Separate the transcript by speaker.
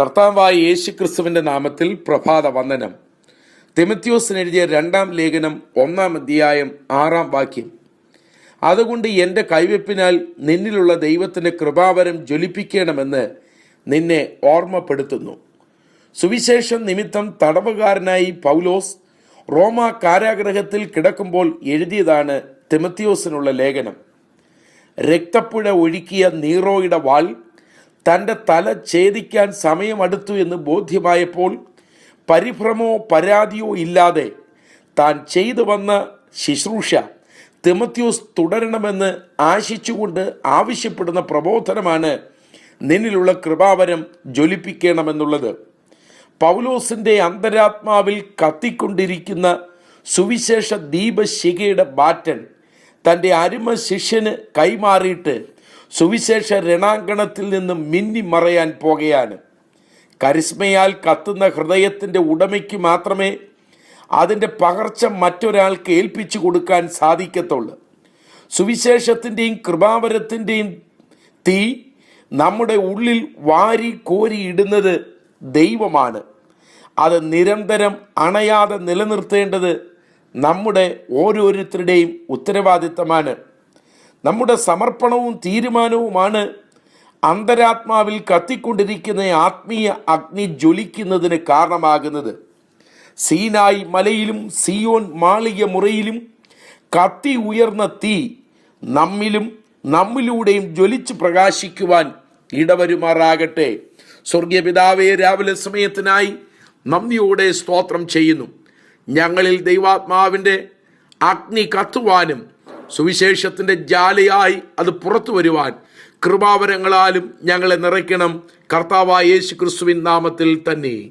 Speaker 1: കർത്താവായ യേശു ക്രിസ്തുവിന്റെ നാമത്തിൽ പ്രഭാത വന്ദനം. തിമത്യോസിന് എഴുതിയ രണ്ടാം ലേഖനം ഒന്നാം അധ്യായം ആറാം വാക്യം. അതുകൊണ്ട് എന്റെ കൈവെപ്പിനാൽ നിന്നിലുള്ള ദൈവത്തിന്റെ കൃപാവരം ജ്വലിപ്പിക്കണമെന്ന് നിന്നെ ഓർമ്മപ്പെടുത്തുന്നു. സുവിശേഷം നിമിത്തം തടവുകാരനായി പൗലോസ് റോമ കാരാഗ്രഹത്തിൽ കിടക്കുമ്പോൾ എഴുതിയതാണ് തിമത്യോസിനുള്ള ലേഖനം. രക്തപ്പുഴ ഒഴുക്കിയ നീറോയുടെ വാൾ തന്റെ തല ഛേദിക്കാൻ സമയമടുത്തു എന്ന് ബോധ്യമായപ്പോൾ പരിഭ്രമോ പരാതിയോ ഇല്ലാതെ താൻ ചെയ്തു വന്ന ശുശ്രൂഷ തിമത്യോസ് തുടരണമെന്ന് ആശിച്ചുകൊണ്ട് ആവശ്യപ്പെടുന്ന പ്രബോധനമാണ് നിന്നിലുള്ള കൃപാവരം ജ്വലിപ്പിക്കണമെന്നുള്ളത്. പൗലോസിന്റെ അന്തരാത്മാവിൽ കത്തിക്കൊണ്ടിരിക്കുന്ന സുവിശേഷ ദീപശിഖയുടെ ബാറ്റൻ തന്റെ അരുമ ശിഷ്യന് കൈമാറിയിട്ട് സുവിശേഷ രണാങ്കണത്തിൽ നിന്ന് മിന്നി മറയാൻ പോകുകയാണ് കരിസ്മയാൽ കത്തുന്ന ഹൃദയത്തിന്റെ ഉടമയ്ക്ക് മാത്രമേ അതിന്റെ പകർച്ച മറ്റൊരാൾക്ക് ഏൽപ്പിച്ചു കൊടുക്കാൻ സാധിക്കത്തുള്ളൂ. സുവിശേഷത്തിന്റെയും കൃപാവരത്തിന്റെയും തീ നമ്മുടെ ഉള്ളിൽ വാരി കോരി ഇടുന്നത് ദൈവമാണ്. അത് നിരന്തരം അണയാതെ നിലനിർത്തേണ്ടത് നമ്മുടെ ഓരോരുത്തരുടെയും ഉത്തരവാദിത്തമാണ്. നമ്മുടെ സമർപ്പണവും തീരുമാനവുമാണ് അന്തരാത്മാവിൽ കത്തിക്കൊണ്ടിരിക്കുന്ന ആത്മീയ അഗ്നി ജ്വലിക്കുന്നതിന് കാരണമാകുന്നത്. സീനായി മലയിലും സിയോൻ മാളിക മുറയിലും കത്തി ഉയർന്ന തീ നമ്മിലും നമ്മിലൂടെയും ജ്വലിച്ച് പ്രകാശിക്കുവാൻ ഇടവരുമാറാകട്ടെ. സ്വർഗീയ പിതാവേ രാവിലെ സമയത്തിനായി നന്ദിയോടെ സ്തോത്രം ചെയ്യുന്നു. ഞങ്ങളിൽ ദൈവാത്മാവിന്റെ അഗ്നി കത്തുവാനും സുവിശേഷത്തിന്റെ ജാലയായി അത് പുറത്തു വരുവാൻ കൃപാവരങ്ങളാലും ഞങ്ങളെ നിറയ്ക്കണം. കർത്താവായ യേശു ക്രിസ്തുവിൻ നാമത്തിൽ തന്നെ.